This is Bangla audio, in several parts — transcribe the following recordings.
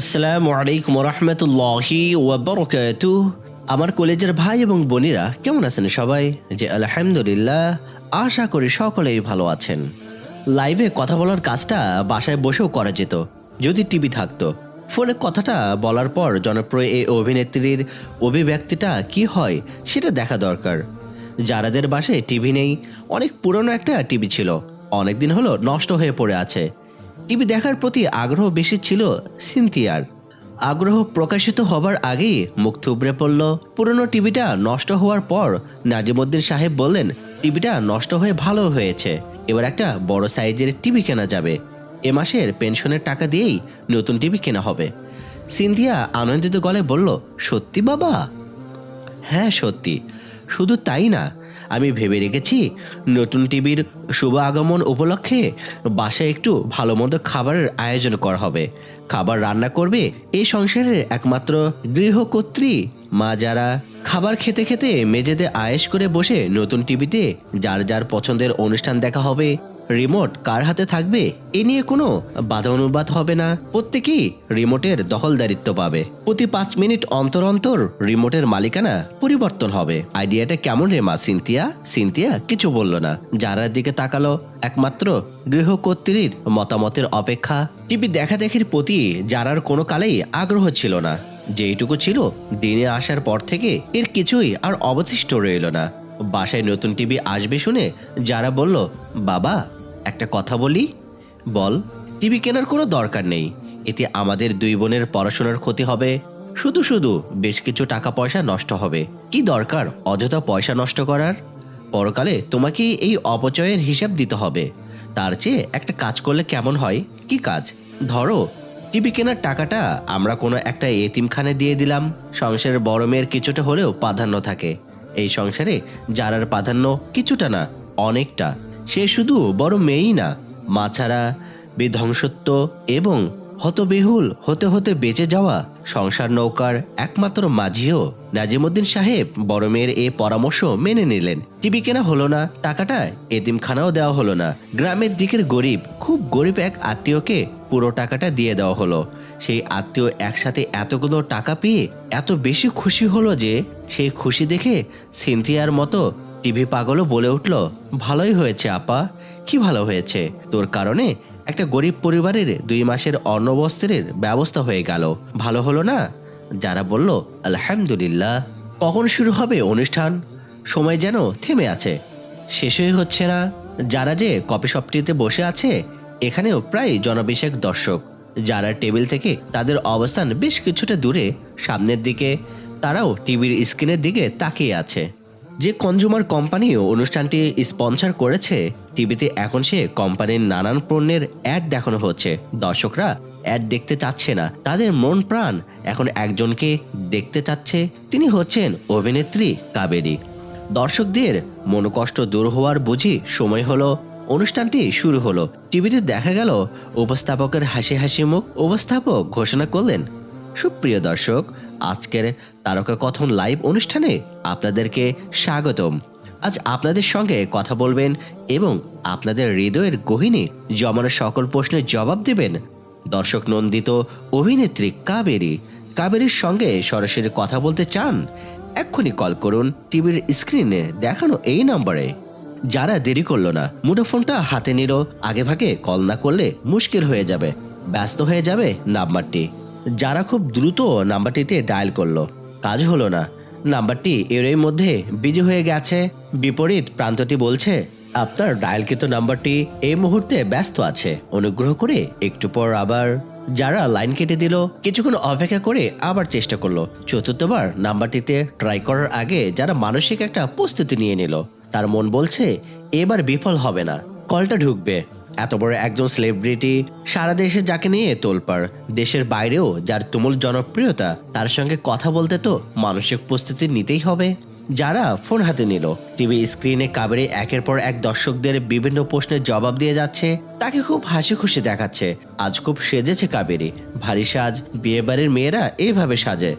আসসালামু আলাইকুম রহমতুল্লাহি ওয়াবারকাতু আমার কলেজের ভাই এবং বোনেরা কেমন আছেন সবাই? যে আলহামদুলিল্লাহ, আশা করি সকলেই ভালো আছেন। লাইভে কথা বলার কাজটা বাসায় বসেও করা যেত, যদি টিভি থাকতো। ফোনে কথাটা বলার পর জনপ্রিয় এই অভিনেত্রীর অভিব্যক্তিটা কি হয়, সেটা দেখা দরকার। যারাদের বাসায় টিভি নেই, অনেক পুরনো একটা টিভি ছিল, অনেকদিন হলো নষ্ট হয়ে পড়ে আছে। টিভি দেখার প্রতি আগ্রহ বেশি ছিল সিনথিয়ার। আগ্রহ প্রকাশিত হবার আগেই মুখ থুবড়ে পড়ল। পুরনো টিভিটা নষ্ট হওয়ার পর নাজিমুদ্দিন সাহেব বললেন, টিভিটা নষ্ট হয়ে ভালো হয়েছে। এবার একটা বড় সাইজের টিভি কেনা যাবে। এ মাসের পেনশনের টাকা দিয়েই নতুন টিভি কেনা হবে। সিনথিয়া আনন্দিত গলায় বলল, সত্যি বাবা? হ্যাঁ সত্যি। শুধু তাই না আমি ভেবে রেখেছি নতুন টিভির শুভ আগমন উপলক্ষে বাসায় একটু ভালো মন্দ খাবারের আয়োজন করা হবে। খাবার রান্না করবে এই সংসারের একমাত্র গৃহকর্ত্রী। মা যারা খাবার খেতে খেতে মেঝেতে আয়েস করে বসে নতুন টিভিতে যার যার পছন্দের অনুষ্ঠান দেখা হবে রিমোট কার হাতে থাকবে? এ নিয়ে কোনো বাধা অনুবাদ হবে না। প্রত্যেকেই রিমোটের দখলদারিত্ব পাবে। প্রতি পাঁচ মিনিট অন্তর অন্তর রিমোটের মালিকানা পরিবর্তন হবে। আইডিয়াটা কেমন রে মা সিনথিয়া? সিনথিয়া কিছু বলল না। যারার দিকে তাকালো, একমাত্র গৃহকর্ত্রীর মতামতের অপেক্ষা। টিভি দেখা দেখির প্রতি যারার কোনো কালেই আগ্রহ ছিল না। যেইটুকু ছিল, দিনে আসার পর থেকে এর কিছুই আর অবশিষ্ট রইল না। বাসায় নতুন টিভি আসবে শুনে যারা বলল, বাবা একটা কথা বলি? বল, টিভি কেনার কোনো দরকার নেই। এতে আমাদের দুই বোনের পড়াশোনার ক্ষতি হবে। শুধু শুধু বেশ কিছু টাকা পয়সা নষ্ট হবে। কি দরকার অযথা পয়সা নষ্ট করার? পরকালে তোমাকে এই অপচয়ের হিসাব দিতে হবে। তার চেয়ে একটা কাজ করলে কেমন হয়? কি কাজ? ধরো, টিভি কেনার টাকাটা আমরা কোনো একটা এতিমখানে দিয়ে দিলাম। সংসারের বড় মেয়ের কিছুটা হলেও প্রাধান্য থাকে। এই সংসারে যারার প্রাধান্য কিছুটা না, অনেকটা। সে শুধু বড় মেয়েই না, মা ছাড়া বিধ্বংসত্ব এবং হতবিহুল হতে হতে বেঁচে যাওয়া সংসার নৌকার একমাত্র মাঝিও নাজিমুদ্দিন সাহেব বড় মেয়ের এ পরামর্শ মেনে নিলেন। টিভি কেনা হলো না, টাকাটা এতিমখানাও দেওয়া হলো না। গ্রামের দিকের গরিব, খুব গরিব এক আত্মীয়কে পুরো টাকাটা দিয়ে দেওয়া হলো। সেই আত্মীয় একসাথে এতগুলো টাকা পেয়ে এত বেশি খুশি হলো যে, সেই খুশি দেখে সিনথিয়ার মতো টিভি পাগলও বলে উঠল, ভালোই হয়েছে, আপা। কি ভালো হয়েছে? তোর কারণে একটা গরিব পরিবারের দুই মাসের অন্নবস্ত্রের ব্যবস্থা হয়ে গেল। ভালো হলো না? যারা বলল, আলহামদুলিল্লাহ। কখন শুরু হবে অনুষ্ঠান? সময় যেন থেমে আছে। শেষই হচ্ছে না। যারা যে কপি শপটিতে বসে আছে, এখানেও প্রায় জনবিষেক দর্শক। যারা টেবিল থেকে তাদের অবস্থান বেশ কিছুটা দূরে, সামনের দিকে, তারাও টিভির স্ক্রিনের দিকে তাকিয়ে আছে। যে কনজুমার কোম্পানি অনুষ্ঠানটি স্পন্সর করেছে, টিভিতে এখন সে কোম্পানির নানান পণ্যের অ্যাড দেখানো হচ্ছে। দর্শকরা অ্যাড দেখতে চাচ্ছে না। তাদের মন প্রাণ এখন একজনকে দেখতে চাচ্ছে। তিনি হচ্ছেন অভিনেত্রী কাবেরী। দর্শকদের মনোকষ্ট দূর হওয়ার বুঝি সময় হলো। অনুষ্ঠানটি শুরু হলো। টিভিতে দেখা গেল, উপস্থাপকের হাসি হাসি মুখ উপস্থাপক ঘোষণা করলেন, সুপ্রিয় দর্শক আজকের তারকা কথন লাইভ অনুষ্ঠানে আপনাদেরকে স্বাগতম। আজ আপনাদের সঙ্গে কথা বলবেন এবং আপনাদের হৃদয়ের গহিনী জমানো সকল প্রশ্নের জবাব দেবেন দর্শক নন্দিত অভিনেত্রী কাবেরী। কাবেরীর সঙ্গে সরাসরি কথা বলতে চান, এক্ষুনি কল করুন টিভির স্ক্রিনে দেখানো এই নম্বরে যারা দেরি করল না মুঠোফোনটা হাতে নিল, আগে ভাগে কল না করলে মুশকিল হয়ে যাবে, ব্যস্ত হয়ে যাবে নাম্বারটি। যারা খুব দ্রুত নাম্বারটিতে ডায়াল করল, কাজ হলো না। নাম্বারটি এরই মধ্যে বিজি হয়ে গেছে। বিপরীত প্রান্তটি বলছে, আপনার ডায়ালকৃত নাম্বারটি এই মুহূর্তে ব্যস্ত আছে। অনুগ্রহ করে একটু পর আবার। যারা লাইন কেটে দিল, কিছুক্ষণ অপেক্ষা করে আবার চেষ্টা করল। চতুর্থবার নাম্বারটিতে ট্রাই করার আগে যারা মানসিক একটা প্রস্তুতি নিয়ে নিল, তার মন বলছে, এবার বিফল হবে না। কলটা ঢুকবে। এত বড় একজন সেলিব্রিটি সারা দেশে যাকে নিয়ে তোলপার দেশের বাইরেও যার তুমুল জনপ্রিয়তা, তার সঙ্গে কথা বলতে তো মানসিক প্রস্তুতি নিতেই হবে। যারা ফোন হাতে নিল, টিভি স্ক্রিনে কাবেরে একের পর এক দর্শকদের বিভিন্ন প্রশ্নের জবাব দিয়ে যাচ্ছে, তাকে খুব হাসি খুশি দেখাচ্ছে। আজ খুব সেজেছে কাবেরি। ভারী সাজ, বিয়েবাড়ির মেয়েরা এইভাবে সাজে।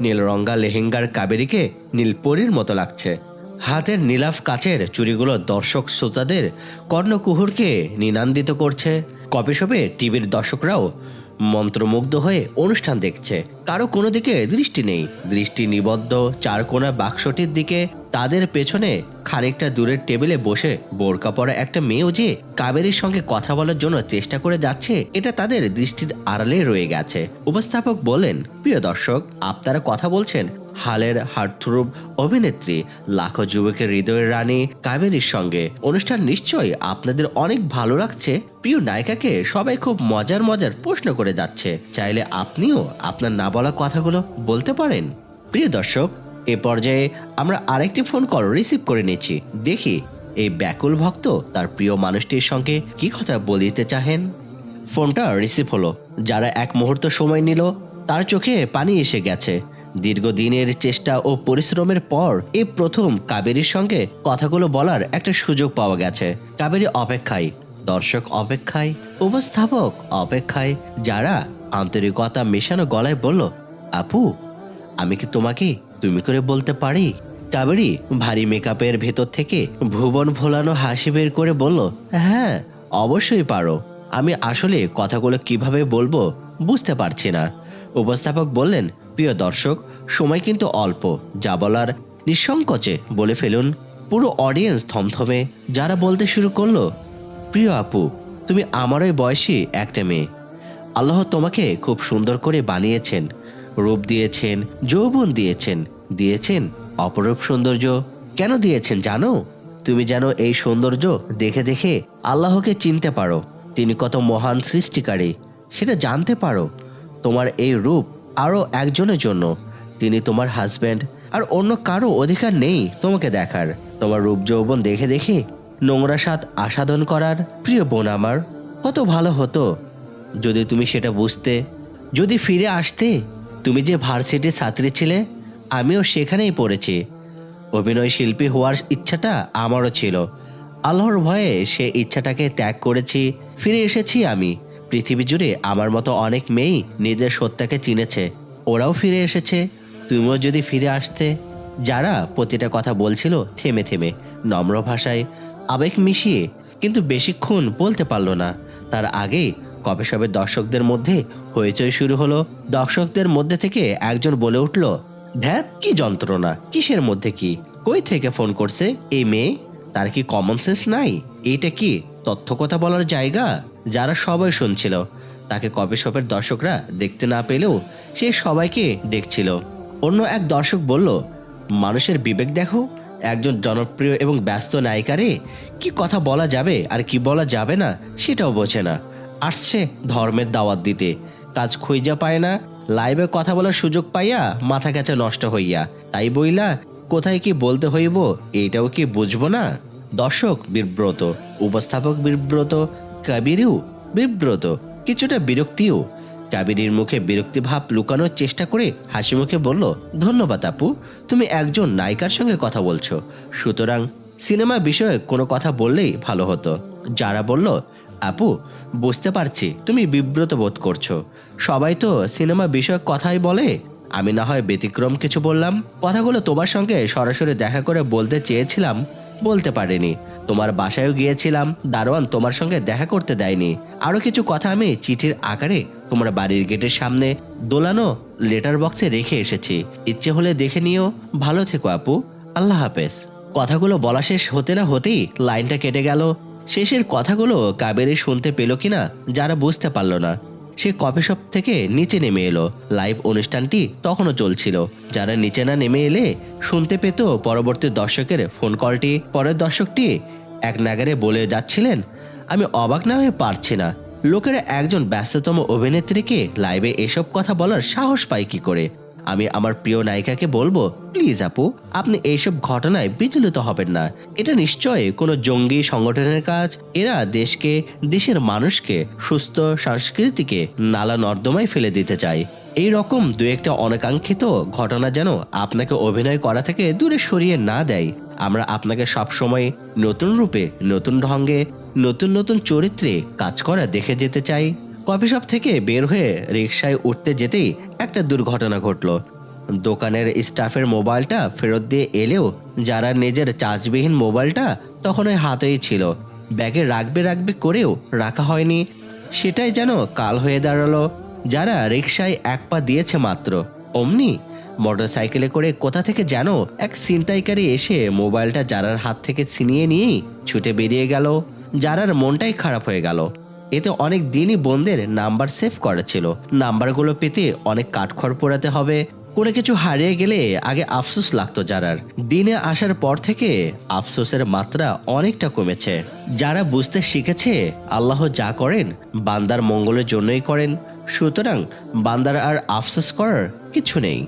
নীল রঙ্গা লেহেঙ্গার কাবেরীকে নীলপরীর মতো লাগছে। হাতের নীলাফ কাচের চুরিগুলো দর্শক শ্রোতাদের কর্ণকুহুরকে নিনান্দিত করছে। কপি শপে টিভির দর্শকরাও মন্ত্রমুগ্ধ হয়ে অনুষ্ঠান দেখছে। কারও কোনো দিকে দৃষ্টি নেই। দৃষ্টি নিবদ্ধ চারকোনা বাক্সটির দিকে। তাদের পেছনে খানিকটা দূরের টেবিলে বসে বোরকা পরা একটা মেয়েও যে কাবেরীর সঙ্গে কথা বলার জন্য চেষ্টা করে যাচ্ছে, এটা তাদের দৃষ্টির আড়ালে রয়ে গেছে। উপস্থাপক বলেন, প্রিয় দর্শক, আপনারা কথা বলছেন হালের হার্টথ্রুব অভিনেত্রী লাখো যুবকের হৃদয়ের রানী কাবেরীর সঙ্গে। অনুষ্ঠান নিশ্চয়ই আপনাদের অনেক ভালো লাগছে। প্রিয় নায়িকাকে সবাই খুব মজার মজার প্রশ্ন করে যাচ্ছে। চাইলে আপনিও আপনার না বলা কথাগুলো বলতে পারেন। প্রিয় দর্শক, এ পর্যায়ে আমরা আরেকটি ফোন কল রিসিভ করে নিচ্ছি। দেখি, এই ব্যাকুল ভক্ত তার প্রিয় মানুষটির সঙ্গে কি কথা বলিতে চাহেন? ফোনটা রিসিভ হলো। যারা এক মুহূর্ত সময় নিল, তার চোখে পানি এসে গেছে। দীর্ঘদিনের চেষ্টা ও পরিশ্রমের পর এই প্রথম কাবেরীর সঙ্গে কথাগুলো বলার একটা সুযোগ পাওয়া গেছে। কাবেরী অপেক্ষায়, দর্শক অপেক্ষায়, উপস্থাপক অপেক্ষায়, যারা আন্তরিকতা মেশানো গলায় বলল, আপু, আমি কি তোমাকে তুমি করে বলতে পারি? কাবেরী ভারী মেকআপের ভেতর থেকে ভুবন ভোলানো হাসি বের করে বলল হ্যাঁ অবশ্যই পারো। আমি আসলে কথাগুলো কীভাবে বলব বুঝতে পারছি না। উপস্থাপক বললেন প্রিয় দর্শক, সময় কিন্তু অল্প। যা বলার নিঃসংকোচে বলে ফেলুন, পুরো অডিয়েন্স থমথমে যারা বলতে শুরু করল, প্রিয় আপু, তুমি আমারই বয়সী একটা মেয়ে। আল্লাহ তোমাকে খুব সুন্দর করে বানিয়েছেন, রূপ দিয়েছেন, যৌবন দিয়েছেন দিয়েছেন অপরূপ সৌন্দর্য। কেন দিয়েছেন জানো? তুমি যেন এই সৌন্দর্য দেখে দেখে আল্লাহকে চিনতে পারো। তিনি কত মহান সৃষ্টিকারী, সেটা জানতে পারো। তোমার এই রূপ আরও একজনের জন্য। তিনি তোমার হাজব্যান্ড আর অন্য কারও অধিকার নেই তোমাকে দেখার। তোমার রূপ যৌবন দেখে দেখে নোংরা স্বাদ আস্বাদন করার প্রিয় বোন আমার, কত ভালো হতো। যদি তুমি সেটা বুঝতে, যদি ফিরে আসতে, তুমি যে ভার্সিটির ছাত্রী ছিলে, আমিও সেখানেই পড়েছি। অভিনয় শিল্পী হওয়ার ইচ্ছাটা আমারও ছিল। আল্লাহর ভয়ে সে ইচ্ছাটাকে ত্যাগ করেছি, ফিরে এসেছি আমি। পৃথিবী জুড়ে আমার মতো অনেক মেয়েই নিজের সত্যাকে চিনেছে। ওরাও ফিরে এসেছে। তুমিও যদি ফিরে আসতে, যারা প্রতিটা কথা বলছিল থেমে থেমে, নম্র ভাষায়, আবেগ মিশিয়ে, কিন্তু বেশিক্ষণ বলতে পারল না। তার আগেই কবে দর্শকদের মধ্যে হইচই শুরু হলো। দর্শকদের মধ্যে থেকে একজন বলে উঠল ধ্যাত কি যন্ত্রণা, কিসের মধ্যে কি? কই থেকে ফোন করছে? এই মেয়ে? তার কি কমন সেন্স নাই? এইটা কি? তথ্য কথা বলার জায়গা যারা সবাই শুনছিল। তাকে কবে সবের দর্শকরা দেখতে না পেলেও সে সবাইকে দেখছিল। অন্য এক দর্শক বলল, মানুষের বিবেক দেখো, একজন জনপ্রিয় এবং ব্যস্ত নায়িকারে কি কথা বলা যাবে আর কি বলা যাবে না সেটাও বোঝে না। আসছে ধর্মের দাওয়াত দিতে। কাজ খুঁজা পায় না, লাইভে কথা বলার সুযোগ পাইয়া মাথা কাছে নষ্ট হইয়া। তাই বইলা, কোথায় কি বলতে হইব এইটাও কি বুঝব না? দর্শক বিব্রত, উপস্থাপক বিব্রত, কাবিরিও বিব্রত, কিছুটা বিরক্তিও। কাবেরীর মুখে বিরক্তি ভাব লুকানোর চেষ্টা করে হাসি মুখে বলল, ধন্যবাদ আপু, তুমি একজন নায়িকার সঙ্গে কথা বলছো। সুতরাং সিনেমা বিষয়ে কোনো কথা বললেই ভালো হতো। যারা বলল, আপু, বুঝতে পারছি, তুমি বিব্রত বোধ করছ। সবাই তো সিনেমা বিষয়ক কথাই বলে। আমি না হয় ব্যতিক্রম কিছু বললাম। কথাগুলো তোমার সঙ্গে সরাসরি দেখা করে বলতে চেয়েছিলাম। বলতে পারিনি। তোমার বাসায়ও গিয়েছিলাম, দারোয়ান তোমার সঙ্গে দেখা করতে দেয়নি। আরও কিছু কথা আমি চিঠির আকারে তোমার বাড়ির গেটের সামনে দোলানো লেটার বক্সে রেখে এসেছি। ইচ্ছে হলে দেখে নিও। ভালো থেকো আপু। আল্লাহ হাফেজ। কথাগুলো বলা শেষ হতে না হতেই লাইনটা কেটে গেল। শেষের কথাগুলো কাবেরী শুনতে পেল কিনা যারা বুঝতে পারল না। সে কফি শপ থেকে নিচে নেমে এলো। লাইভ অনুষ্ঠানটি তখনও চলছিল। যারা নিচে না নেমে এলে শুনতে পেত পরবর্তী দর্শকের ফোন কলটি পরের দর্শকটি এক নাগারে বলে যাচ্ছিলেন, আমি অবাক না হয়ে পারছি না। লোকেরা একজন ব্যস্ততম অভিনেত্রীকে লাইভে এসব কথা বলার সাহস পায় কি করে? আমি আমার প্রিয় নায়িকাকে বলব, প্লিজ আপু, আপনি এইসব ঘটনায় বিচলিত হবেন না। এটা নিশ্চয়ই কোনো জঙ্গি সংগঠনের কাজ। এরা দেশকে, দেশের মানুষকে, সুস্থ সংস্কৃতিকে নালা নর্দমায় ফেলে দিতে চায়। এই রকম দু একটা অনাকাঙ্ক্ষিত ঘটনা যেন আপনাকে অভিনয় করা থেকে দূরে সরিয়ে না দেয়। আমরা আপনাকে সবসময় নতুন রূপে, নতুন ঢঙ্গে, নতুন নতুন চরিত্রে কাজ করা দেখে যেতে চাই। কফি শপ থেকে বের হয়ে রিকশায় উঠতে যেতেই একটা দুর্ঘটনা ঘটলো। দোকানের স্টাফের মোবাইলটা ফেরত দিয়ে এলেও যারা নিজের চার্জবিহীন মোবাইলটা তখন ওই হাতেই ছিল। ব্যাগে রাখবে রাখবে করেও রাখা হয়নি। সেটাই যেন কাল হয়ে দাঁড়াল। যারা রিক্সায় এক পা দিয়েছে মাত্র, অমনি মোটরসাইকেলে করে কোথা থেকে যেন এক ছিনতাইকারী এসে মোবাইলটা যারার হাত থেকে ছিনিয়ে নিয়েই ছুটে বেরিয়ে গেল। যারার মনটাই খারাপ হয়ে গেল। এতে অনেক দিনই বোনদের নাম্বার সেভ করা ছিল। নাম্বারগুলো পেতে অনেক কাঠখড় পোড়াতে হবে। কোনো কিছু হারিয়ে গেলে আগে আফসোস লাগতো যারার দিনে আসার পর থেকে আফসোসের মাত্রা অনেকটা কমেছে। যারা বুঝতে শিখেছে, আল্লাহ যা করেন, বান্দার মঙ্গলের জন্যই করেন। সুতরাং বান্দার আর আফসোস করার কিছু নেই।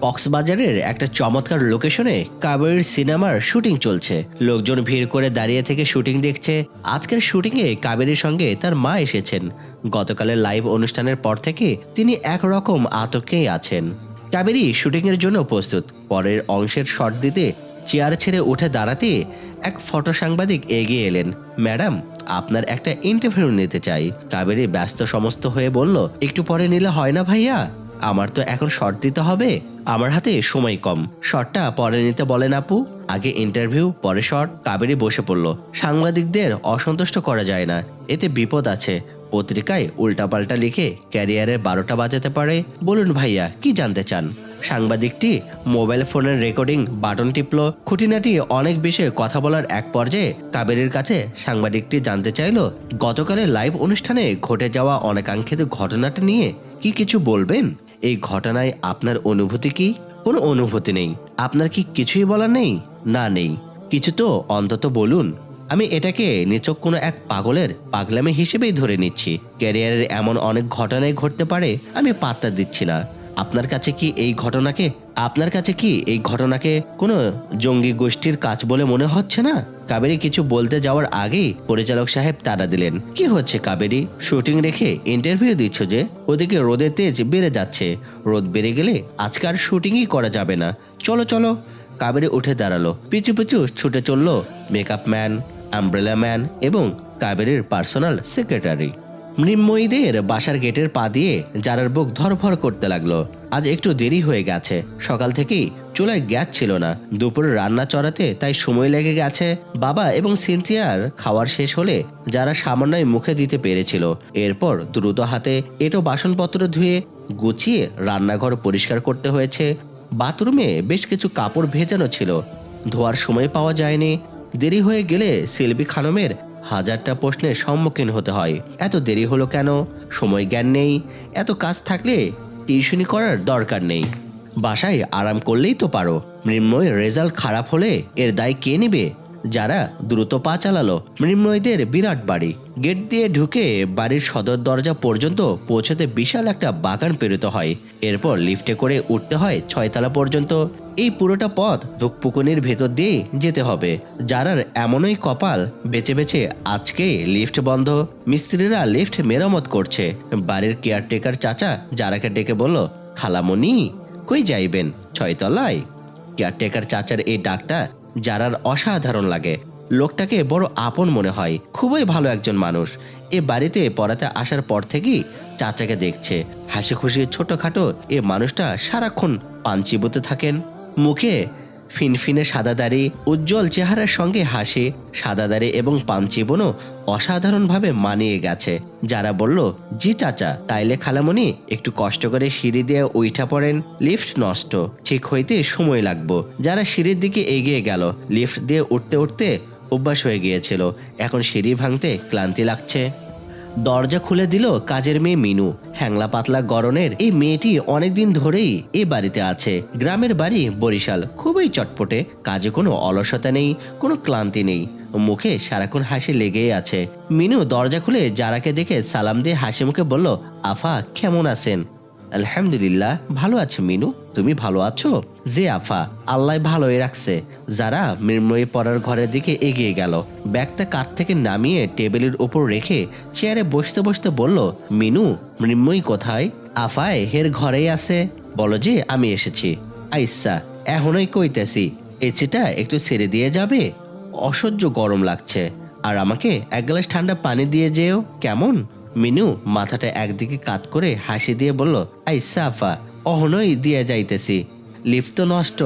কক্সবাজারের একটা চমৎকার লোকেশনে কাবেরীর সিনেমার শুটিং চলছে। লোকজন ভিড় করে দাঁড়িয়ে থেকে শুটিং দেখছে। আজকের শুটিংয়ে কাবেরীর সঙ্গে তার মা এসেছেন। গতকালের লাইভ অনুষ্ঠানের পর থেকে তিনি একরকম আতঙ্কেই আছেন। কাবেরী শুটিংয়ের জন্য প্রস্তুত। পরের অংশের শট দিতে চেয়ার ছেড়ে উঠে দাঁড়াতে এক ফটো সাংবাদিক এগিয়ে এলেন। ম্যাডাম, আপনার একটা ইন্টারভিউ নিতে চাই। কাবেরী ব্যস্ত সমস্ত হয়ে বলল, একটু পরে নিলে হয় না ভাইয়া? আমার তো এখন শর্ট দিতে হবে। আমার হাতে সময় কম। শর্টটা পরে নিতে বলেন আপু। আগে ইন্টারভিউ পরে শর্ট কাবেরি বসে পড়ল। সাংবাদিকদের অসন্তুষ্ট করা যায় না। এতে বিপদ আছে। পত্রিকায় উল্টাপাল্টা লিখে ক্যারিয়ারের বারোটা বাজাতে পারে। বলুন ভাইয়া, কি জানতে চান? সাংবাদিকটি মোবাইল ফোনের রেকর্ডিং বাটন টিপল। খুঁটিনাটি অনেক বিষয়ে কথা বলার এক পর্যায়ে কাবেরীর কাছে সাংবাদিকটি জানতে চাইল, গতকালের লাইভ অনুষ্ঠানে ঘটে যাওয়া অনেকাঙ্ক্ষিত ঘটনাটা নিয়ে কি কিছু বলবেন? এই ঘটনায় আপনার অনুভূতি কি? কোনো অনুভূতি নেই। আপনার কি কিছুই বলার নেই? না, নেই। কিছু তো অন্তত বলুন। আমি এটাকে নিচক কোনো এক পাগলের পাগলামি হিসেবেই ধরে নিচ্ছি। ক্যারিয়ারের এমন অনেক ঘটনাই ঘটতে পারে, আমি পাত্তা দিচ্ছি না। আপনার কাছে কি এই ঘটনাকে আপনার কাছে কি এই ঘটনাকে কোনো জঙ্গি গোষ্ঠীর কাজ বলে মনে হচ্ছে না? কাবেরী কিছু বলতে যাওয়ার আগেই পরিচালক সাহেব তারা দিলেন। কি হচ্ছে কাবেরী? শুটিং রেখে ইন্টারভিউ দিচ্ছ যে? ওদিকে রোদের তেজ বেড়ে যাচ্ছে। রোদ বেড়ে গেলে আজকে আর শুটিংই করা যাবে না। চলো চলো। কাবেরী উঠে দাঁড়াল। পিছু পিছু ছুটে চলল মেকআপ ম্যান আমব্রেলা ম্যান এবং কাবেরীর পার্সোনাল সেক্রেটারি মৃন্ময়ীদের বাসার গেটের পা দিয়ে যারার বুক ধরফর করতে লাগল। আজ একটু দেরি হয়ে গেছে। সকাল থেকেই চুলায় গ্যাস ছিল না। দুপুরে রান্না চড়াতে তাই সময় লেগে গেছে। বাবা এবং সিনথিয়ার খাওয়ার শেষ হলে যারা সামান্যই মুখে দিতে পেরেছিল, এরপর দ্রুত হাতে এটো বাসনপত্র ধুয়ে গুছিয়ে রান্নাঘর পরিষ্কার করতে হয়েছে। বাথরুমে বেশ কিছু কাপড় ভেজানো ছিল। ধোয়ার সময় পাওয়া যায়নি। দেরি হয়ে গেলে সেলবি খানমের হাজারটা প্রশ্নের সম্মুখীন হতে হয়। এত দেরি হলো কেন? সময় জ্ঞান নেই। এত কাজ থাকলে টিউশনি করার দরকার নেই। বাসায় আরাম করলেই তো পারো। মৃন্ময়ের রেজাল্ট খারাপ হলে এর দায় কে নেবে? যারা দ্রুত পা চালালো। মৃন্ময়দের বিরাট বাড়ি। গেট দিয়ে ঢুকে বাড়ির সদর দরজা পর্যন্ত পৌঁছতে বিশাল একটা বাগান পেরোতে হয়। এরপর লিফটে করে উঠতে হয় ছয়তলা পর্যন্ত। এই পুরোটা পথ ধুকপুকুনির ভেতর দিয়ে যেতে হবে। যারার এমনই কপাল, বেছে বেছে আজকে লিফট বন্ধ। মিস্ত্রিরা লিফট মেরামত করছে। বাড়ির কেয়ারটেকার চাচা যারাকে ডেকে বলল খালামণি কই যাইবেন? ছয়তলায়? কেয়ারটেকার চাচার এই ডাকটা যারার অসাধারণ লাগে। লোকটাকে বড় আপন মনে হয়, খুবই ভালো একজন মানুষ। এ বাড়িতে পড়াতে আসার পর থেকেই চাচাকে দেখছে। হাসি খুশি ছোটখাটো এ মানুষটা সারাক্ষণ পান চিবোতে থাকেন। মুখে ফিনফিনে সাদা দাড়ি, উজ্জ্বল চেহারার সঙ্গে হাসি, সাদা দাড়ি এবং পান চিবনও অসাধারণভাবে মানিয়ে গেছে। যারা বলল, জি চাচা, তাইলে খালামণি, একটু কষ্ট করে সিঁড়ি দিয়ে উইঠা পড়েন, লিফট নষ্ট। ঠিক হইতে সময় লাগবো। যারা সিঁড়ির দিকে এগিয়ে গেল, লিফট দিয়ে উঠতে উঠতে অভ্যাস হয়ে গিয়েছিল। এখন সিঁড়ি ভাঙতে ক্লান্তি লাগছে। দরজা খুলে দিল কাজের মেয়ে মিনু। হ্যাংলা পাতলা গরনের এই মেয়েটি অনেকদিন ধরেই এ বাড়িতে আছে। গ্রামের বাড়ি বরিশাল। খুবই চটপটে। কাজে কোনো অলসতা নেই, কোনো ক্লান্তি নেই। মুখে সারাক্ষণ হাসি লেগেই আছে। মিনু দরজা খুলে যারাকে দেখে সালাম দিয়ে হাসি মুখে বলল, আফা, কেমন আছেন? আলহামদুলিল্লাহ, ভালো আছে মিনু। তুমি ভালো আছো? যে আফা, আল্লাহ ভালোই রাখছে। যারা মৃন্ময়ী পড়ার ঘরের দিকে এগিয়ে গেল, ব্যাগটা কাঠ থেকে নামিয়ে টেবিলের উপর রেখে চেয়ারে বসতে বসতে বলল, মিনু, মৃন্ময়ী কোথায়? আফায়, হের ঘরেই আছে। বলো যে, আমি এসেছি। আইসা, এখনই কইতেছি, এচিটা একটু ছেড়ে দিয়ে যাবে? অসহ্য গরম লাগছে। আর আমাকে এক গ্লাস ঠান্ডা পানি দিয়ে যেও, কেমন? মিনু মাথাটা একদিকে কাত করে হাসি দিয়ে বলল, আইসা সাফা অহনই দিয়ে যাইতেছি। লিফট নষ্ট।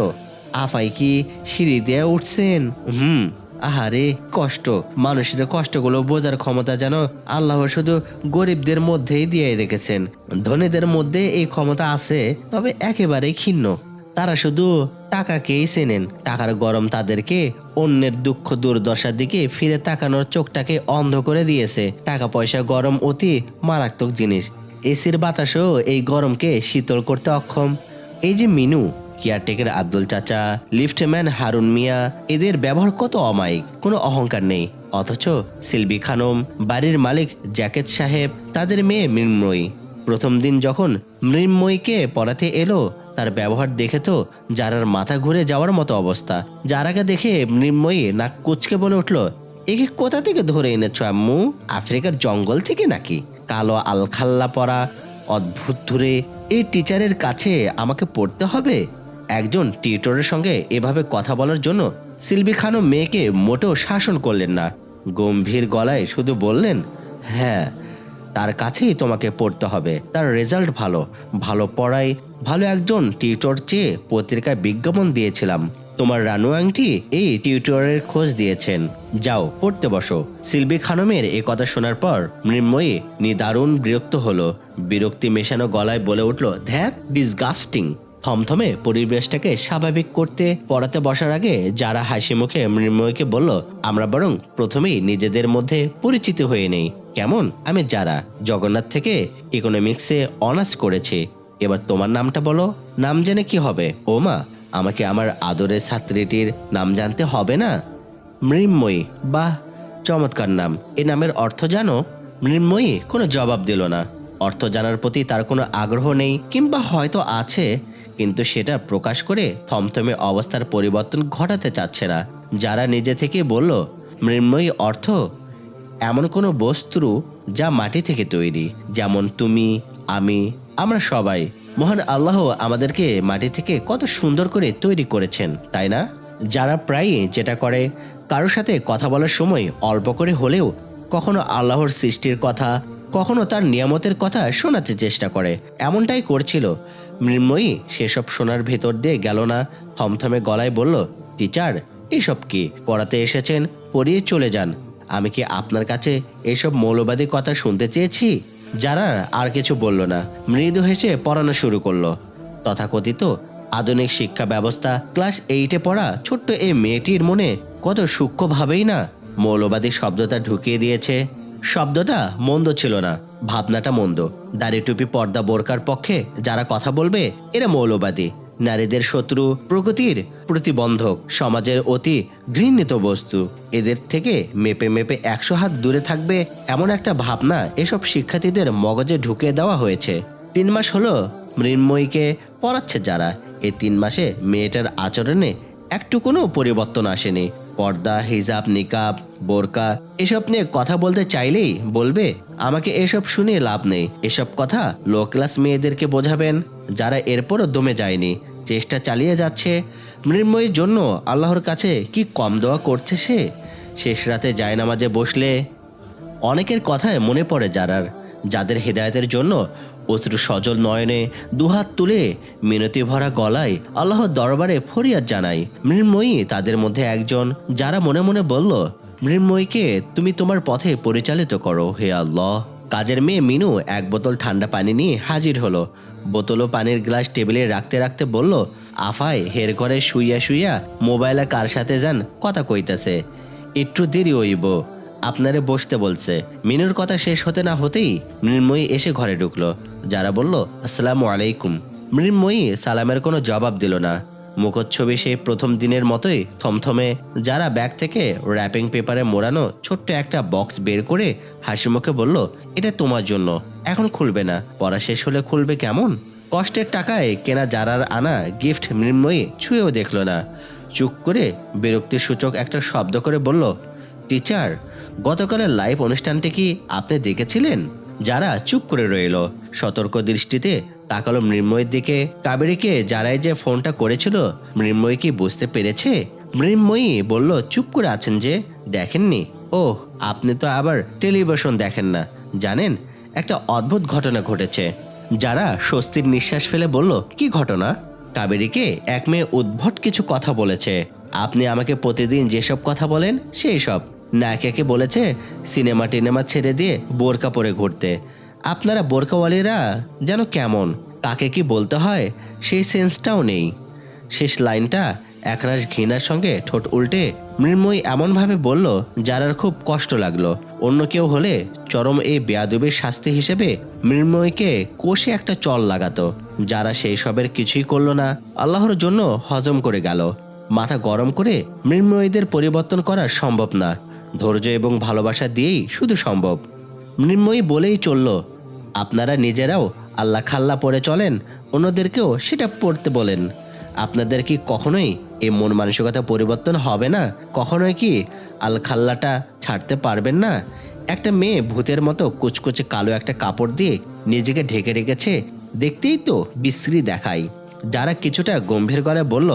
আফাই কি সিঁড়ি দিয়ে উঠছেন? হুম। আহারে কষ্ট। মানুষের কষ্টগুলো বোঝার ক্ষমতা যেন আল্লাহ শুধু গরিবদের মধ্যেই দিয়ে রেখেছেন। ধনীদের মধ্যে এই ক্ষমতা আছে তবে একেবারেই ক্ষীণ। তারা শুধু টাকাকেই চেনেন। টাকার গরম তাদেরকে অন্যের দুঃখ দুর্দশার দিকে ফিরে তাকানোর চোখটাকে অন্ধ করে দিয়েছে। টাকা পয়সা গরম অতি মারাত্মক জিনিস। এসির বাতাসও এই গরমকে শীতল করতে অক্ষম। এই যে মিনু, কেয়ারটেকের আব্দুল চাচা, লিফটম্যান হারুন মিয়া, এদের ব্যবহার কত অমায়িক, কোনো অহংকার নেই। অথচ সিলবি খানম, বাড়ির মালিক জ্যাকেট সাহেব, তাদের মেয়ে মৃন্ময়ী। প্রথম দিন যখন মৃন্ময়ীকে পড়াতে এলো, তার ব্যবহার দেখে তো যারার মাথা ঘুরে যাওয়ার মতো অবস্থা। যারাকে দেখে মৃন্ময়ী নাক কুচকে বলে উঠল, একে কোথা থেকে ধরে এনেছো আম্মু? আফ্রিকার জঙ্গল থেকে নাকি? কালো আলখাল্লা পরা। অদ্ভুত ধরে এই টিচারের কাছে আমাকে পড়তে হবে। একজন টিউটরের সঙ্গে এভাবে কথা বলার জন্য সিলভি খানও মেয়েকে মোটেও শাসন করলেন না। গম্ভীর গলায় শুধু বললেন হ্যাঁ তার কাছেই তোমাকে পড়তে হবে। তার রেজাল্ট ভালো। ভালো পড়াই ভালো একজন টিউটর চেয়ে পত্রিকায় বিজ্ঞাপন দিয়েছিলাম। তোমার রানু আংটি এই টিউটরের খোঁজ দিয়েছেন। যাও, পড়তে বসো। সিলভি খানমের এ কথা শোনার পর মৃন্ময়ী নিদারুণ বিরক্ত হলো। বিরক্তি মেশানো গলায় বলে উঠল ধ্যাত ডিসগাস্টিং থমথমে পরিবেশটাকে স্বাভাবিক করতে, পড়াতে বসার আগে যারা হাসি মুখে মৃন্ময়কে বলল, আমরা বরং প্রথমেই নিজেদের মধ্যে পরিচিত হয়ে নেই। কেমন? আমি যারা। জগন্নাথ থেকে ইকোনমিক্সে অনার্স করেছি। এবার তোমার নামটা বলো। নাম জেনে কি হবে? ও মা আমাকে আমার আদরের ছাত্রীটির নাম জানতে হবে না? মৃন্ময়ী। বাহ, চমৎকার নাম। এ নামের অর্থ জানো? মৃন্ময়ী কোনো জবাব দিল না। অর্থ জানার প্রতি তার কোনো আগ্রহ নেই, কিংবা হয়তো আছে, কিন্তু সেটা প্রকাশ করে থমথমে অবস্থার পরিবর্তন ঘটাতে চাচ্ছে না। যারা নিজে থেকে বলল, মৃন্ময়ী, অর্থ এমন কোনো বস্তু যা মাটি থেকে তৈরি, যেমন তুমি, আমি, আমরা সবাই মহান আল্লাহ আমাদেরকে মাটি থেকে কত সুন্দর করে তৈরি করেছেন, তাই না? যারা প্রায়ই যেটা করে, কারোর সাথে কথা বলার সময় অল্প করে হলেও কখনো আল্লাহর সৃষ্টির কথা, কখনো তার নিয়ামতের কথা শোনাতে চেষ্টা করে। এমনটাই করছিল। মৃন্ময়ী সেসব শোনার ভেতর দিয়ে গেল না। থমথমে গলায় বলল, টিচার, এসব কি? পড়াতে এসেছেন, পড়িয়ে চলে যান। আমি কি আপনার কাছে এসব মৌলবাদী কথা শুনতে চেয়েছি? যারা আর কিছু বলল না, মৃদু হেসে পড়ানো শুরু করল। তথাকথিত আধুনিক শিক্ষা ব্যবস্থা, ক্লাস এইটে পড়া ছোট্ট এই মেয়েটির মনে কত সূক্ষ্মভাবেই না মৌলবাদী শব্দটা ঢুকিয়ে দিয়েছে। শব্দটা মন্দ ছিল না, ভাবনাটা মন্দ। দাড়ি টুপি পর্দা বোরকার পক্ষে যারা কথা বলবে, এরা মৌলবাদী। নারীদের শত্রু, প্রকৃতির প্রতিবন্ধক, সমাজের অতি ঘৃণিত বস্তু। এদের থেকে মেপে মেপে একশো হাত দূরে থাকবে এমন একটা ভাবনা এসব শিক্ষার্থীদের মগজে ঢুকিয়ে দেওয়া হয়েছে। তিন মাস হলো মৃন্ময়ীকে পড়াচ্ছে যারা। এই তিন মাসে মেয়েটার আচরণে একটু কোনো পরিবর্তন আসেনি। পর্দা, হিজাব, নিকাব, বোরকা, এসব নিয়ে কথা বলতে চাইলেই বলবে, আমাকে এসব শুনে লাভ নেই। এসব কথা লো ক্লাস মেয়েদেরকে বোঝাবেন, যারা এরপরও দমে যায়নি। চেষ্টা চালিয়ে যাচ্ছে। মৃন্ময়ীর জন্য আল্লাহর কাছে কি কম দোয়া করছে সে? শেষ রাতে জায়নামাজে বসলে অনেকের কথায় মনে পড়ে যারার যাদের হেদায়তের জন্য অশ্রু সজল নয়নে দুহাত তুলে মিনতি ভরা গলায় আল্লাহর দরবারে ফরিয়াদ জানাই মৃন্ময়ী তাদের মধ্যে একজন যারা মনে মনে বলল, মৃন্ময়ীকে তুমি তোমার পথে পরিচালিত করো, হে আল্লাহ। কাজের মেয়ে মিনু এক বোতল ঠান্ডা পানি নিয়ে হাজির হলো। বোতল ও পানির গ্লাস টেবিলে রাখতে রাখতে বলল, আফায়, হের ঘরে শুইয়া শুইয়া মোবাইলে কার সাথে যান? কথা কইতাছে। একটু দেরি হইব। আপনারে বসতে বলছে। মিনুর কথা শেষ হতে না হতেই মৃন্ময়ী এসে ঘরে ঢুকলো। যারা বলল, আসসালামু আলাইকুম। মৃন্ময়ী সালামের কোনো জবাব দিল না। মুখচ্ছবি সেই প্রথম দিনের মতোই থমথমে যারা ব্যাগ থেকে র্যাপিং পেপারে মোড়ানো ছোট্ট একটা বক্স বের করে হাসি মুখে বলল, এটা তোমার জন্য। এখন খুলবে না। পড়া শেষ হলে খুলবে কেমন? কষ্টের টাকায় কেনা যারার আনা, গিফট মৃন্ময়ী ছুঁয়েও দেখল না। চুপ করে বিরক্তির সূচক একটা শব্দ করে বলল, টিচার, গতকালের লাইভ অনুষ্ঠানটি কি আপনি দেখেছিলেন? যারা চুপ করে রইল। সতর্ক দৃষ্টিতে তাকালো মৃন্ময়ের দিকে। কাবেরীকে যারাই যে ফোনটা করেছিল, মৃন্ময়ী কি বুঝতে পেরেছে? মৃন্ময়ী বলল, চুপ করে আছেন যে, দেখেননি? ও আপনি তো আবার টেলিভিশন দেখেন না। জানেন একটা অদ্ভুত ঘটনা ঘটেছে। যারা স্বস্তির নিঃশ্বাস ফেলে বলল, কি ঘটনা? কাবেরীকে এক মেয়ে উদ্ভট কিছু কথা বলেছে। আপনি আমাকে প্রতিদিন যেসব কথা বলেন, সেই সব। নায়িকাকে বলেছে, সিনেমা টিনেমা ছেড়ে দিয়ে বোরকা পরে ঘুরতে। আপনারা বোরকাওয়ালিরা যেন কেমন? কাকে কি বলতে হয়? সেই সেন্সটাও নেই। শেষ লাইনটা একরাশ ঘৃণার সঙ্গে ঠোঁট উল্টে মৃন্ময়ী এমনভাবে বলল, যারার খুব কষ্ট লাগল। অন্য কেউ হলে চরম এই বেয়াদবির শাস্তি হিসেবে মৃন্ময়ীকে কোষে একটা চল লাগাতো, যারা সেই সবের কিছুই করল না। আল্লাহর জন্য হজম করে গেল। মাথা গরম করে মৃন্ময়ীদের পরিবর্তন করা সম্ভব না। ধৈর্য এবং ভালোবাসা দিয়েই শুধু সম্ভব। মৃন্ময়ী বলেই চলল, আপনারা নিজেরাও আল্লাহ খাল্লা পড়ে চলেন, অন্যদেরকেও সেটা পড়তে বলেন। আপনাদের কি কখনোই এই মন মানসিকতা পরিবর্তন হবে না? কখনোই কি আল খাল্লাটা ছাড়তে পারবেন না। একটা মেয়ে ভূতের মতো কুচকুচে কালো একটা কাপড় দিয়ে নিজেকে ঢেকে রেখেছে, দেখতেই তো বিশ্রী দেখায়। যারা কিছুটা গম্ভীর গলায় বলল,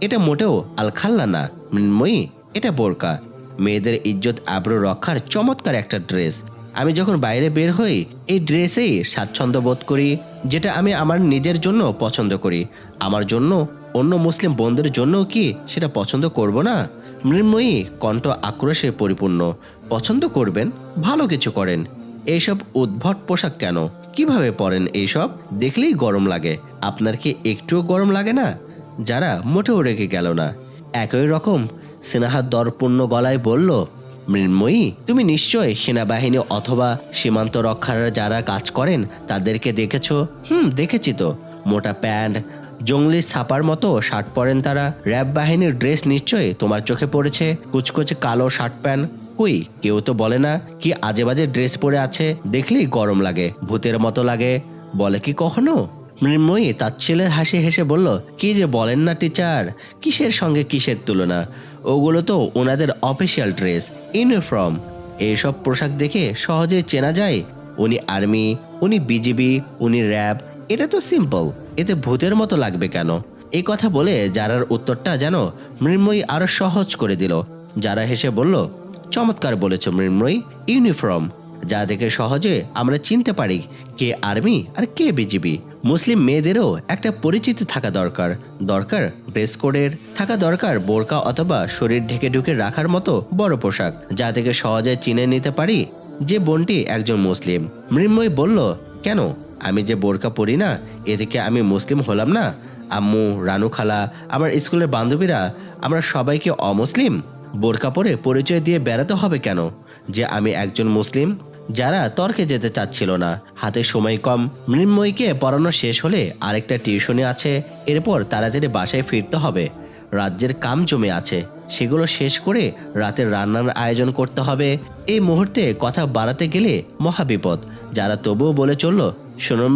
এটা মোটেও আলখাল্লা না, মৃন্ময়ী, এটা বোরকা। মেয়েদের ইজ্জত আব্রু রক্ষার চমৎকার একটা ড্রেস। আমি যখন বাইরে বের হই, এই ড্রেসেই স্বাচ্ছন্দ্য বোধ করি, যেটা আমি আমার নিজের জন্য পছন্দ করি। আমার জন্য অন্য মুসলিম বোনদের জন্যও কি সেটা পছন্দ করব না? মৃন্ময়ী কণ্ঠ আক্রোশে পরিপূর্ণ। পছন্দ করবেন, ভালো কিছু করেন। এইসব উদ্ভট পোশাক কেন? কীভাবে পরেন এইসব? দেখলেই গরম লাগে। আপনার কি একটুও গরম লাগে না? যারা মোটেও রেগে গেল না। একই রকম, স্নেহার দরপূর্ণ গলায় বলল, মৃন্ময়ী, তুমি নিশ্চয় সেনাবাহিনী অথবা সীমান্ত রক্ষার যারা কাজ করেন, তাদেরকে দেখেছ? হুম, দেখেছি তো। মোটা প্যান্ট জঙ্গলি ছাপার মতো শার্ট পরেন তারা। র্যাব বাহিনীর ড্রেস নিশ্চয়ই তোমার চোখে পড়েছে। কুচকুচে কালো শার্ট প্যান্ট। কই, কেউ তো বলে না কি আজে বাজে ড্রেস পরে আছে। দেখলেই গরম লাগে, ভূতের মতো লাগে। বলে কি কখনো? মৃন্ময়ী তার ছেলের হাসি হেসে বলল, কি যে বলেন না টিচার, কিসের সঙ্গে কিসের তুলনা? ওগুলো তো ওনাদের অফিসিয়াল ড্রেস, ইউনিফর্ম। এইসব পোশাক দেখে সহজে চেনা যায়। উনি আর্মি, উনি বিজিবি, উনি র্যাব, এটা তো সিম্পল। এতে ভূতের মতো লাগবে কেন? এই কথা বলে যারার উত্তরটা যেন মৃন্ময়ী আরও সহজ করে দিল। যারা হেসে বলল, চমৎকার বলেছ মৃন্ময়ী, ইউনিফর্ম। যা দেখে সহজে আমরা চিনতে পারি কে আর্মি আর কে বিজিবি। মুসলিম মেয়েদেরও একটা পরিচিতি থাকা দরকার। দরকার ড্রেস কোডের, থাকা দরকার বোরকা অথবা শরীর ঢেকে ঢুকে রাখার মতো বড় পোশাক। যা থেকে সহজে চিনে নিতে পারি যে বোনটি একজন মুসলিম। মৃন্ময় বলল, কেন? আমি যে বোরকা পরি না, এদিকে আমি মুসলিম হলাম না। আম্মু, রানু খালা, আমার স্কুলের বান্ধবীরা, আমরা সবাইকে অমুসলিম? বোরকা পরে পরিচয় দিয়ে বেড়াতে হবে কেন? যে আমি একজন মুসলিম, যারা তর্কে যেতে চাচ্ছিল না। হাতে সময় কম, মৃন্ময়ীকে পড়ানো শেষ হলে আরেকটা টিউশনি আছে, এরপর তাড়াতাড়ি বাসায় ফিরতে হবে। রাজ্যের কাম জমে আছে, সেগুলো শেষ করে রাতের রান্নার আয়োজন করতে হবে। এই মুহূর্তে কথা বাড়াতে গেলে মহাবিপদ, যারা তবুও বলে চলল শোনো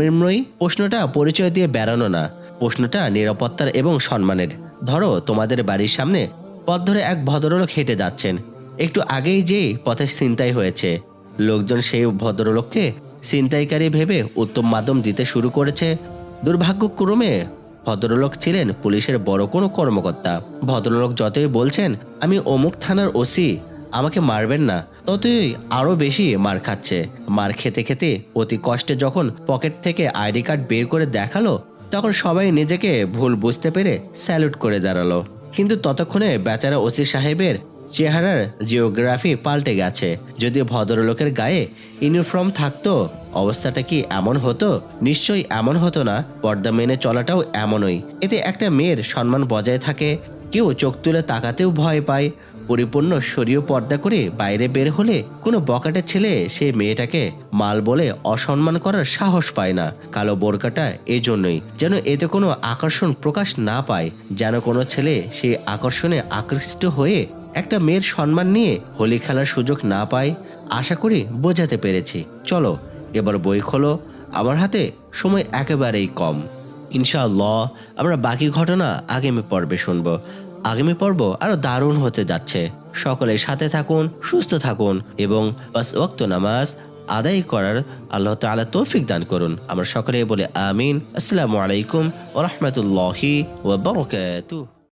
প্রশ্নটা পরিচয় দিয়ে বেড়ানো না। প্রশ্নটা নিরাপত্তার এবং সম্মানের। ধরো, তোমাদের বাড়ির সামনে পথ ধরে এক ভদ্রলোক হেঁটে যাচ্ছেন। একটু আগেই যে পথে ছিনতাই হয়েছে। লোকজন সেই ভদ্রলোককে ছিনতাইকারী ভেবে উত্তম মাধ্যম দিতে শুরু করেছে। দুর্ভাগ্যক্রমে ভদ্রলোক ছিলেন পুলিশের বড় কোনো কর্মকর্তা। ভদ্রলোক যতই বলছেন, আমি অমুক থানার ওসি, আমাকে মারবেন না। ততই আরও বেশি মার খাচ্ছে। মার খেতে খেতে অতি কষ্টে যখন পকেট থেকে আইডি কার্ড বের করে দেখাল, তখন সবাই নিজেকে ভুল বুঝতে পেরে স্যালুট করে দাঁড়াল। কিন্তু ততক্ষণে বেচারা ওসি সাহেবের চেহারার জিওগ্রাফি পাল্টে গেছে। যদি ভদ্রলোকের গায়ে ইউনিফর্ম থাকতো, অবস্থাটা কি এমন হতো? নিশ্চয়ই এমন হতো না, পর্দা মেনে চলাটাও এমনই। এতে একটা মেয়ের সম্মান বজায় থাকে, কেউ চোখ তুলে তাকাতেও ভয় পায় পরিপূর্ণ শরীয় পর্দা করে বাইরে বের হলে কোনো বকাটে ছেলে সেই মেয়েটাকে মাল বলে অসম্মান করার সাহস পায় না। কালো বোরকাটা এই জন্যই যেন এতে কোনো আকর্ষণ প্রকাশ না পায়, যেন কোনো ছেলে সেই আকর্ষণে আকৃষ্ট হয়ে একটা মেয়ের সম্মান নিয়ে হোলি খেলার সুযোগ না পায়, আশা করি বোঝাতে পেরেছি। চলো, এবার বই খোলো। আমার হাতে সময় একেবারেই কম। ইনশাআল্লাহ, আমরা বাকি ঘটনা আগামী পর্বে শুনব। আগামী পর্ব আরও দারুণ হতে যাচ্ছে। সকলের সাথে থাকুন, সুস্থ থাকুন এবং বাস ওক্ত নামাজ আদায় করার আল্লাহ তালা তৌফিক দান করুন। আমরা সকলে বলে আমিন। আসসালামু আলাইকুম ওরহমতুল্লাহি ওয়া বারাকাতুহু।